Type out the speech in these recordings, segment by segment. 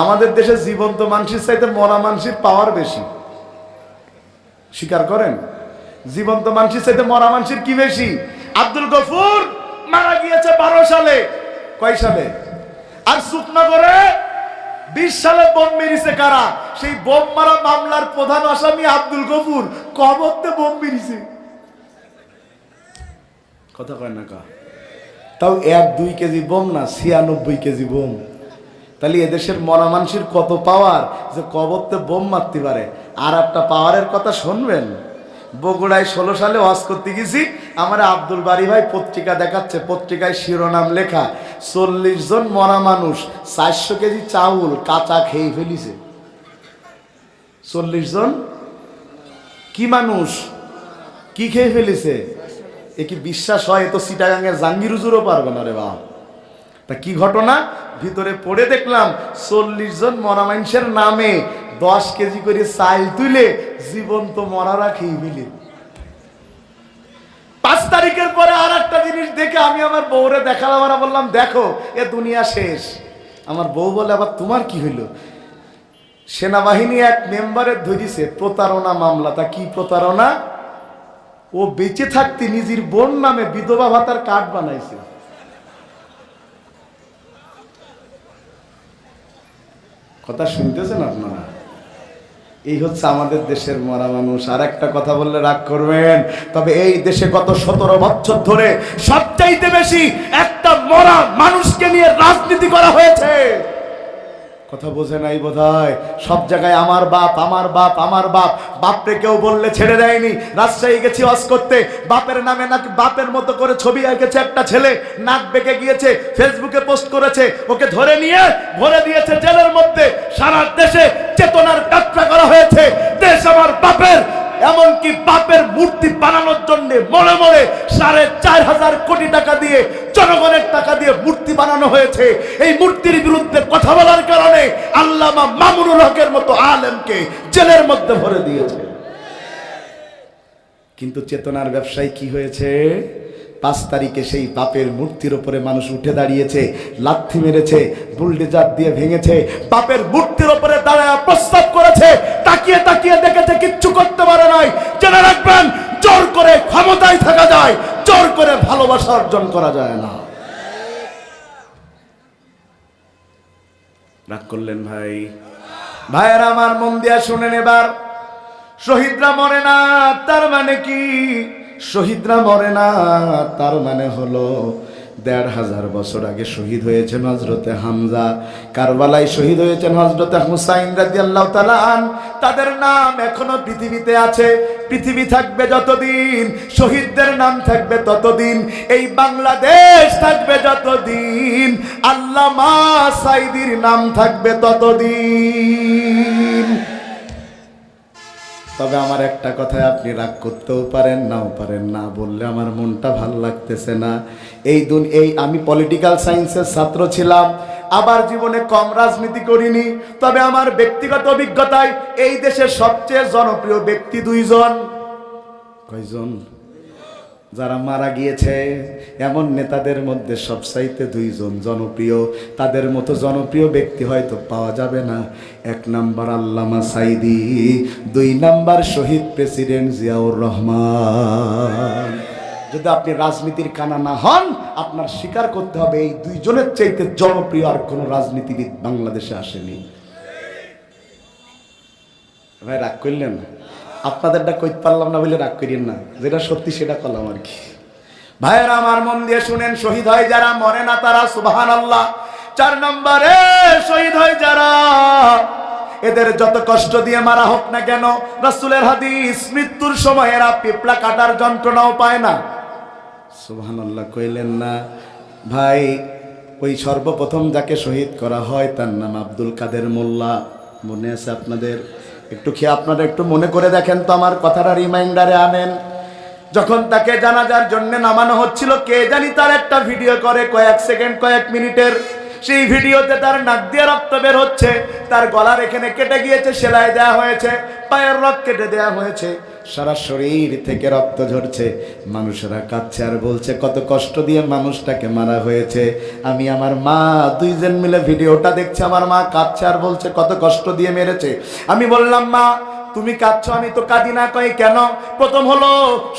আমাদের দেশে জীবন্ত মানুষের চাইতে মরা মানুষের পাওয়ার বেশি। স্বীকার করেন? জীবন্ত মানুষের চাইতে মরা মানুষের কি বেশি? আব্দুল গফুর মারা গিয়েছে বারো সালে। কয় সালে? আর সুকনগরে বিশ সালে বোম মেরেছে কারা? সেই বোম মারা মামলার প্রধান আসামি আব্দুল গফুর। কবরতে বোম মেরেছে। কথা কয় না কা? তাও এক দুই কেজি বোম না ছিয়ানব্বই কেজি বোম। তাহলে এদেশের মরা মানুষের কত পাওয়ার যে কবরতে বোম মারতে পারে? আর একটা পাওয়ারের কথা শুনবেন? বগুড়ায় ষোলো সালে ওয়াজ করতে গেছি, আমার আব্দুল বাড়ি ভাই পত্রিকা দেখাচ্ছে, পত্রিকায় শিরোনাম লেখা, চল্লিশ জন মরা মানুষ, চারশো কেজি চাউল কাঁচা খেয়ে ফেলিছে। চল্লিশ জন? কি মানুষ? কি খেয়ে ফেলেছে? এ কি বিশ্বাস হয়? এ তো সিটাগাঙ্গের জাঙ্গির উজুরও পারবে না রে বা তা কি ঘটনা? ভিতরে পড়ে দেখলাম চল্লিশ জন মরা মানুষের নামে দশ কেজি করে চাল তুলে জীবন্ত মরারা খেয়ে ফেলি। পাঁচ তারিখের পরে আর একটা জিনিস দেখে আমি আমার বউরে দেখালাম আর বললাম, দেখো, এ দুনিয়া শেষ। আমার বউ বলে, আবার তোমার কি হইল? সেনাবাহিনী এক মেম্বারের ধরিছে, প্রতারণা মামলা। তা কি প্রতারণা? ও বেঁচে থাকতে নিজের বোন নামে বিধবা ভাতার কার্ড বানাইছে। কথা শুনতেছেন আপনারা? এই হচ্ছে আমাদের দেশের মরা মানুষ। আর একটা কথা বললে রাগ করবেন, তবে এই দেশে গত সতেরো বছর ধরে সবচাইতে বেশি একটা মরা মানুষকে নিয়ে রাজনীতি করা হয়েছে। কথা বোঝে নাই বোধ সব জায়গায় আমার বাপ আমার বাপ আমার বাপ। বাপরে কেউ বললে ছেড়ে দেয়নি। রাজশাহী গেছি অস করতে। বাপের নামে নাকি বাপের মতো করে ছবি এঁকেছে একটা ছেলে। নাক বেঁকে গিয়েছে, ফেসবুকে পোস্ট করেছে। ওকে ধরে নিয়ে ভরে দিয়েছে জেলের মধ্যে। সারা দেশে চেতনার যাত্রা করা হয়েছে। দেশ আমার বাপের এমনকি বাপের মূর্তি বানানোর জন্য মনে মনে সাড়ে চার হাজার কোটি টাকা দিয়ে জনগণের টাকা দিয়ে মূর্তি বানানো হয়েছে। এই মূর্তির বিরুদ্ধে কথা বলার কারণে আল্লামা মামুনুল হকের মতো আলেমকে জেলের মধ্যে ভরে দিয়েছে। কিন্তু চেতনার ব্যবসায় কি হয়েছে? পাঁচ তারিখে সেই বাপের মূর্তির উপরে মানুষ উঠে দাঁড়িয়েছে, লাথি মেরেছে, বুলডেজার দিয়ে ভেঙেছে, বাপের মূর্তির উপরে দাঁড়ায় প্রস্তাব করেছে, তাকিয়ে তাকিয়ে দেখেছে কিচ্ছু করতে পারে নাই। জেনে রাখবেন, জোর করে ক্ষমতায় থাকা যায়, জোর করে ভালোবাসা অর্জন করা যায় না। রাগ করলেন ভাই। ভাইয়েরা, আমার মন দিয়া শুনেন এবার। শহীদরা মরে না, তার মানে কি? শহীদরা মরে না, তার মানে হলো দেড় হাজার বছর আগে শহীদ হয়েছেন হজরতে হামজা কারবালায় শহীদ হয়েছেন হজরতে হুসাইন রাজি আল্লাহ তালান তাদের নাম এখনও পৃথিবীতে আছে। পৃথিবী থাকবে যতদিন, শহীদদের নাম থাকবে ততদিন, এই বাংলাদেশ থাকবে যতদিন, আল্লামা সাইদির নাম থাকবে ততদিন। তবে আমার একটা কথায় আপনি রাগ করতেও পারেন, নাও পারেন না বললে আমার মনটা ভালো লাগতেছে না। এই দুন, এই আমি পলিটিক্যাল সায়েন্সের ছাত্র ছিলাম, আবার জীবনে কম রাজনীতি করিনি, তবে আমার ব্যক্তিগত অভিজ্ঞতায় এই দেশের সবচেয়ে জনপ্রিয় ব্যক্তি দুইজন। কয়জন? যারা মারা গিয়েছে, এমন নেতাদের মধ্যে সবসাইতে দুইজন জনপ্রিয়। তাদের মতো জনপ্রিয় ব্যক্তি হয়তো পাওয়া যাবে না। এক নাম্বার আল্লামা সাইদি, দুই নাম্বার শহীদ প্রেসিডেন্ট জিয়াউর রহমান। যদি আপনি রাজনীতির কানা না হন, আপনার স্বীকার করতে হবে এই দুইজনের চাইতে জনপ্রিয় আর কোনো রাজনীতিবিদ বাংলাদেশে আসেনি। ভাই, রাগ করলেন? আপনাদেরটা কইতে পারলাম না বলে রাগ করিয়েন না। যেটা সত্যি সেটা করলাম আর কি। ভাইয়েরা, আমার মন দিয়ে শুনেন, শহীদ হয় যারা মরে না তারা সুবাহান আল্লাহ চার নম্বরে শহীদ হয় যারা, এদের যত কষ্ট দিয়ে মারা হোক না কেন, রাসূলের হাদিস, মৃত্যুর সময় এরা পিপলা কাটার যন্ত্রণাও পায় না। সুবহান আল্লাহ কইলেন না, ভাই, ওই সর্বপ্রথম যাকে শহীদ করা হয় তার নাম আব্দুল কাদের মোল্লা। মনে আছে আপনাদের? একটু খেয়ে আপনারা একটু মনে করে দেখেন তো আমার কথাটা রিমাইন্ডারে আনেন। যখন তাকে জানাজার জন্য নামানো হচ্ছিল, কে জানি তার একটা ভিডিও করে কয়েক সেকেন্ড কয়েক মিনিটের। সেই ভিডিওতে তার নাক দিয়ে রক্ত বের হচ্ছে, তার গলার এখানে কেটে গিয়েছে, সেলাই দেওয়া হয়েছে, পায়ের রক্ত কেটে দেওয়া হয়েছে। সারা শরীর থেকে রক্ত ঝরছে। মানুষেরা কাঁদছে আর বলছে, কত কষ্ট দিয়ে মানুষটাকে মারা হয়েছে। আমি আমার মা, দুইজন মিলে ভিডিওটা দেখছে, আমার মা কাঁদছে আর বলছে, কত কষ্ট দিয়ে মেরেছে। আমি বললাম, মা, তুমি কাঁদছো, আমি তো কাঁদি না, কই কেন? প্রথম হলো,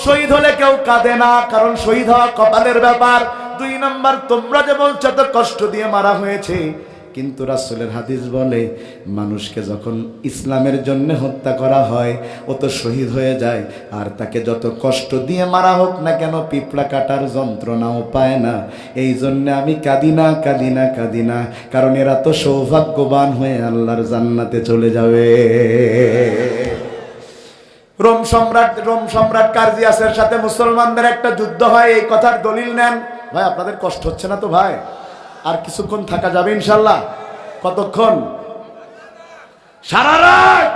শহীদ হলে কেউ কাঁদে না, কারণ শহীদ হওয়া কপালের ব্যাপার। দুই নাম্বার, তোমরা যে বলছো তো কষ্ট দিয়ে মারা হয়েছে। কিন্তু রাসূলের হাদিস বলে, মানুষকে যখন ইসলামের জন্য হত্যা করা হয়, ও তো শহীদ হয়ে যায়, আর তাকে যত কষ্ট দিয়ে মারা হোক না কেন, পিঁপড়া কাটার যন্ত্রণাও পায় না। এই জন্য আমি কাঁদি না কাঁদি না কাঁদি না, কারণ এরা তো সৌভাগ্যবান হয়ে আল্লাহর জান্নাতে চলে যাবে। রোম সম্রাট রোম সম্রাট কার্জিয়াসের সাথে মুসলমানদের একটা যুদ্ধ হয়, এই কথার দলিল নেন। ভাই, আপনাদের কষ্ট হচ্ছে না তো, ভাই? আর কিছুক্ষণ থাকা যাবে ইনশাল্লাহ কতক্ষণ? সারা রাত!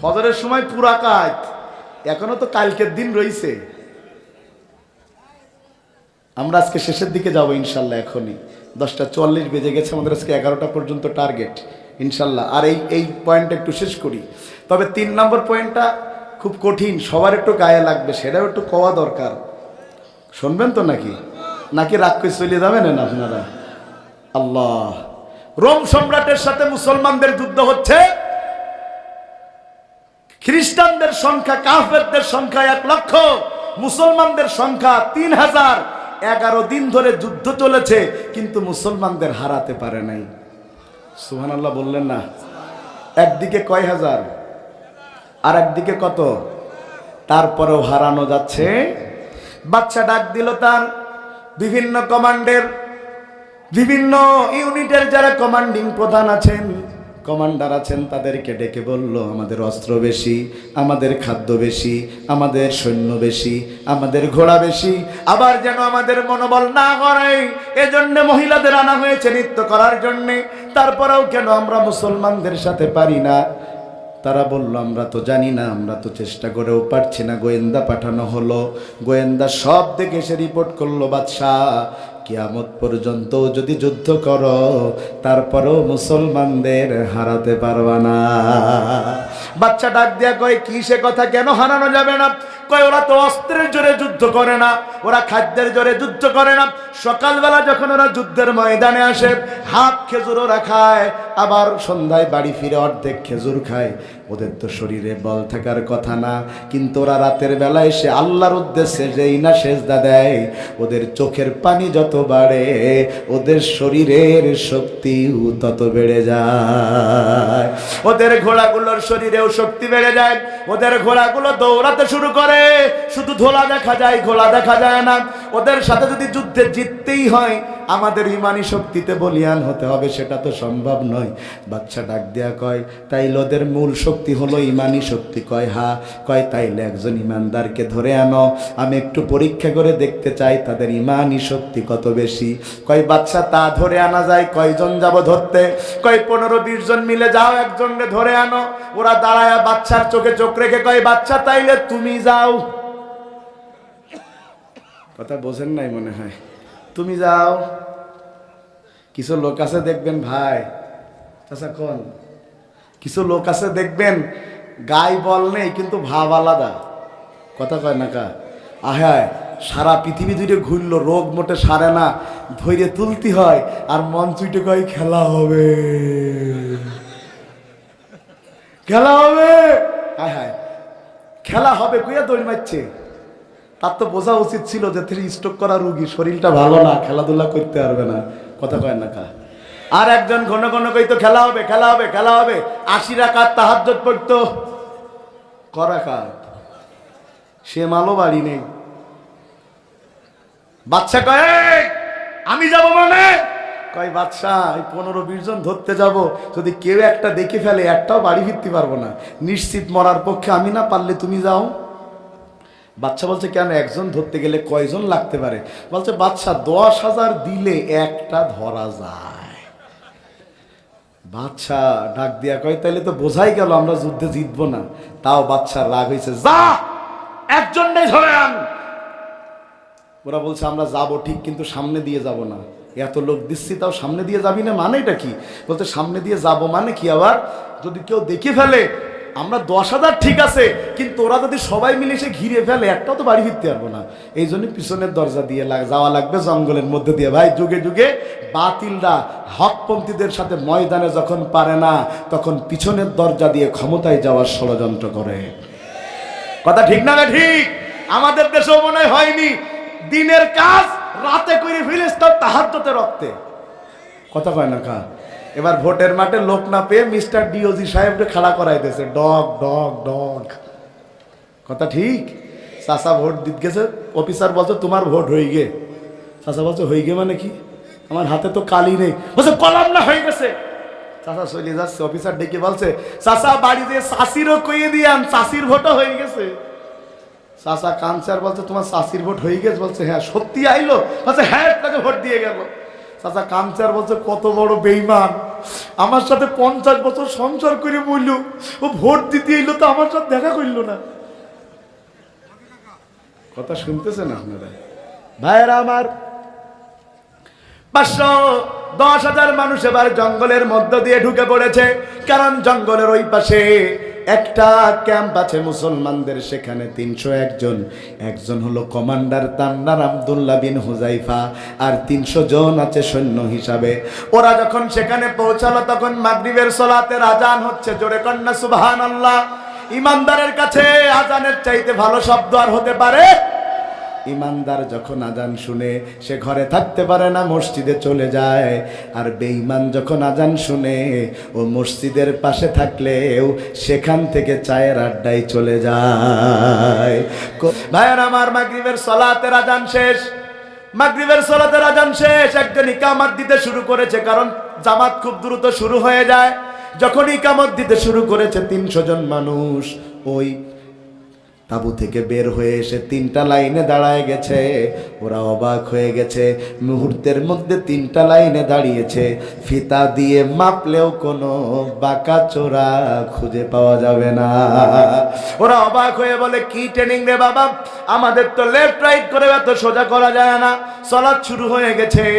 ফজরের সময় পুরা কাজ। এখনও তো কালকের দিন রয়েছে আমরা আজকে শেষের দিকে যাব ইনশাল্লাহ এখনই। দশটা চুয়াল্লিশ বেজে গেছে, আমাদের আজকে এগারোটা পর্যন্ত টার্গেট ইনশাল্লাহ আর এই এই পয়েন্টটা একটু শেষ করি। তবে তিন নম্বর পয়েন্টটা খুব কঠিন, সবার একটু গায়ে লাগবে, সেটাও একটু কওয়া দরকার। শুনবেন তো নাকি? নাকি রাগ করে চলে যাবেন না আপনারা আল্লাহ। রোম সম্রাটের সাথে মুসলমানদের যুদ্ধ হচ্ছে। খ্রিস্টানদের সংখ্যা, কাফেরদের সংখ্যা এক লক্ষ, মুসলমানদের সংখ্যা তিন হাজার। এগারো দিন ধরে যুদ্ধ চলেছে, কিন্তু মুসলমানদের হারাতে পারে নাই। সুহান আল্লাহ বললেন না। একদিকে কয় হাজার? আর একদিকে কত? তারপরেও হারানো যাচ্ছে। বাচ্চা ডাক দিল তার বিভিন্ন কমান্ডের, বিভিন্ন ইউনিটের যারা কমান্ডিং প্রধান আছেন কমান্ডার আছেন, তাদেরকে ডেকে বলল, আমাদের অস্ত্র বেশি, আমাদের খাদ্য বেশি, আমাদের সৈন্য বেশি, আমাদের ঘোড়া বেশি। আবার যেন আমাদের মনোবল না করে এজন্য মহিলাদের আনা হয়েছে নৃত্য করার জন্যে। তারপরেও কেন আমরা মুসলমানদের সাথে পারি না? তারা বলল, আমরা তো জানি না, আমরা তো চেষ্টা করেও পারছি না। গোয়েন্দা পাঠানো হলো। গোয়েন্দা সব দেখে এসে রিপোর্ট করল, বাদশাহ, কিয়ামত পর্যন্ত যদি যুদ্ধ করো, তারপরেও মুসলমানদের হারাতে পারবা না। বাচ্চা ডাক দিয়া কয়, কি সে কথা? কেন হারানো যাবে না? কয়, ওরা তো অস্ত্রের জোরে যুদ্ধ করে না, ওরা খাদ্যের জোরে যুদ্ধ করে না। সকালবেলা যখন ওরা যুদ্ধের ময়দানে আসে, হাফ খেজুর ওরা খায়, আবার সন্ধ্যায় বাড়ি ফিরে অর্ধেক খেজুর খায়। ওদের তো শরীরে বল থাকার কথা না, কিন্তু ওরা রাতের বেলা এসে আল্লাহর উদ্দেশ্যে যেই না সেজদা দেয়, ওদের চোখের পানি যত বাড়ে, ওদের শরীরের শক্তিও তত বেড়ে যায়। ওদের ঘোড়াগুলোর শরীরেও শক্তি বেড়ে যায়, ওদের ঘোড়াগুলো দৌড়াতে শুরু করে শুধু ধোলা দেখা যায় ঘোলা দেখা যায় না। ওদের সাথে যদি যুদ্ধে জিততেই হয়, আমাদের ইমানি শক্তিতে বলিয়ান হতে হবে, সেটা তো সম্ভব নয়। বাচ্চা ডাক দেয়া কয় তাইলে ওদের মূল শক্তি হলো ইমানি শক্তি। কয়, হা, কয়, তাইলে একজন ইমানদারকে ধরে আনো। আমি একটু পরীক্ষা করে দেখতে চাই, তাদের ইমানি শক্তি কত বেশি? কয় বাচ্চা তা ধরে আনা যায়, কয়জন যাব ধরতে? কয়, পনেরো, বিশ জন মিলে যাও, একজনকে ধরে আনো। ওরা দাঁড়ায় বাচ্চার চোখে চোখ রেখে কয় বাচ্চা তাইলে তুমি যাও। কথা বোঝেন নাই মনে হয়। তুমি যাও। কিছু লোক আছে দেখবেন ভাই। আচ্ছা কোন? কিছু লোক আছে দেখবেন, গাই বল নেই, কিন্তু ভাব আলাদা। কথা কয় না কা? আহায় সারা পৃথিবী জুড়ে ঘুরলো, রোগ মোটে সারে না, ধৈর্য তুলতে হয়, আর মন চুইটে কয়, খেলা হবে। খেলা হবে? হায় হায় খেলা হবে, কুইয়া দৌড় মারছে। তার তো বোঝা উচিত ছিল যে তিনি স্ট্রোক করা রুগী শরীরটা ভালো না খেলাধুলা করতে পারবে না। কথা কয় না কা? আর একজন ঘন ঘন কইতো খেলা হবে খেলা হবে খেলা হবে। আশি রাকাত তাহাজ্জত পড়তো। করা কাত সে মালও বাড়ি নেই। বাচ্চা কয় "এই, আমি যাব মানে? কয় বাচ্চা এই পনেরো বিশ জন ধরতে যাব। যদি কেউ একটা দেখে ফেলে একটাও বাড়ি ফিরতে পারব না। নিশ্চিত মরার পক্ষে আমি না পারলে তুমি যাও। বাচ্চা বলছে, কেন একজন ধরতে গেলে কয়জন লাগতে পারে? বলছে, বাচ্চা দশ হাজার দিলে একটা ধরা যায়। বাচ্চা ডাক দিয়া কয়, তাইলে তো বোঝাই গেল, আমরা যুদ্ধে জিতবো না। তাও বাচ্চার রাগ হয়েছে যা একজন নেই ধরে আন। ওরা বলছে, আমরা যাব ঠিক, কিন্তু সামনে দিয়ে যাব না। এত লোক দিচ্ছি, তাও সামনে দিয়ে যাবি না? মানে এটা কি? বলতে সামনে দিয়ে যাব মানে কি আবার? যদি কেউ দেখে ফেলে আমরা দশ হাজার ঠিক আছে, কিন্তু ওরা যদি সবাই মিলে এসে ঘিরে ফেলে, একটাও তো বাড়ি ফিরতে পারব না। এই জন্য পিছনের দরজা দিয়ে যাওয়া লাগবে জঙ্গলের মধ্যে দিয়ে। ভাই, যুগে যুগে বাতিলরা হকপন্থীদের সাথে ময়দানে যখন পারে না, তখন পিছনের দরজা দিয়ে ক্ষমতায় যাওয়ার ষড়যন্ত্র করে। কথা ঠিক না না ঠিক? আমাদের দেশেও মনে হয়নি। দিনের কাজ রাতে করে ফিরিস তার তাহাজ্জতে রক্তে। কথা কয় না কা? এবার ভোটের মাঠে লোক না পেয়ে মিস্টার ডিওজি সাহেবকে খাড়া করাই দিয়েছে ডগ ডগ ডগ। কথা ঠিক? চাষা ভোট দিতে গেছে। অফিসার বলছে, তোমার ভোট হয়ে গে চাষা বলছে, হয়ে গে মানে কি? আমার হাতে তো কালি নেই। বলছে, কলম না হয়ে গেছে। চাষা চলে যাচ্ছে, অফিসার ডেকে বলছে চাষা বাড়িতে চাষিরও কইয়ে দিয়ান, চাষির ভোটও হয়ে গেছে। চাষা কানসার বলছে, তোমার চাষির ভোট হয়ে গেছে? বলছে হ্যাঁ সত্যি আইলো? বলছে হ্যাঁ তাকে ভোট দিয়ে গেল। চাচা কামচার বলছে কত বড় বেইমান আমার সাথে পঞ্চাশ বছর সংসার করে বলল ও ভোট দিতে এলো তো আমার সাথে দেখা করল না। কথা শুনতেছেন আপনারা? ভাইয়েরা আমার পাঁচশো দশ হাজার মানুষ এবার জঙ্গলের মধ্য দিয়ে ঢুকে পড়েছে। কারণ জঙ্গলের ওই পাশে একটা ক্যাম্প আছে মুসলমানদের, সেখানে তিনশো একজন। একজন হলো কমান্ডার তান্নার আবদুল্লাহ বিন হুজাইফা আর তিনশো জন আছে সৈন্য হিসাবে। ওরা যখন সেখানে পৌঁছালো, তখন মাগরিবের সলাতের আজান হচ্ছে। জোরে কন্যা সুবাহান আল্লাহ ইমানদারের কাছে আজানের চাইতে ভালো শব্দ আর হতে পারে ইমানদার যখন আজান শুনে, সে ঘরে থাকতে পারে না, মসজিদে চলে যায়। আর বেঈমান যখন আজান শুনে ও মসজিদের পাশে থাকলেও সেখান থেকে চায়ের আড্ডায় চলে যায়। ভাইয়ের, আমার মাগরিবের সলাতের আজান শেষ। মাগরিবের সলাতের আজান শেষ। একজন ইকামাত দিতে শুরু করেছে, কারণ জামাত খুব দ্রুত শুরু হয়ে যায়। যখন ইকামত দিতে শুরু করেছে তিনশো জন মানুষ, ওই তাবু থেকে বের হয়ে এসে তিনটা লাইনে দাঁড়ায় গেছে। ওরা অবাক হয়ে গেছে। মুহূর্তের মধ্যে তিনটা লাইনে দাঁড়িয়েছে। ফিতা দিয়ে মাপলেও কোনো বাঁকা চোরা খুঁজে পাওয়া যাবে না। ওরা অবাক হয়ে বলে, কি ট্রেনিং রে বাবা? আমাদের তো লেফট রাইট করে এত সোজা করা যায় না। চলার শুরু হয়ে গেছে।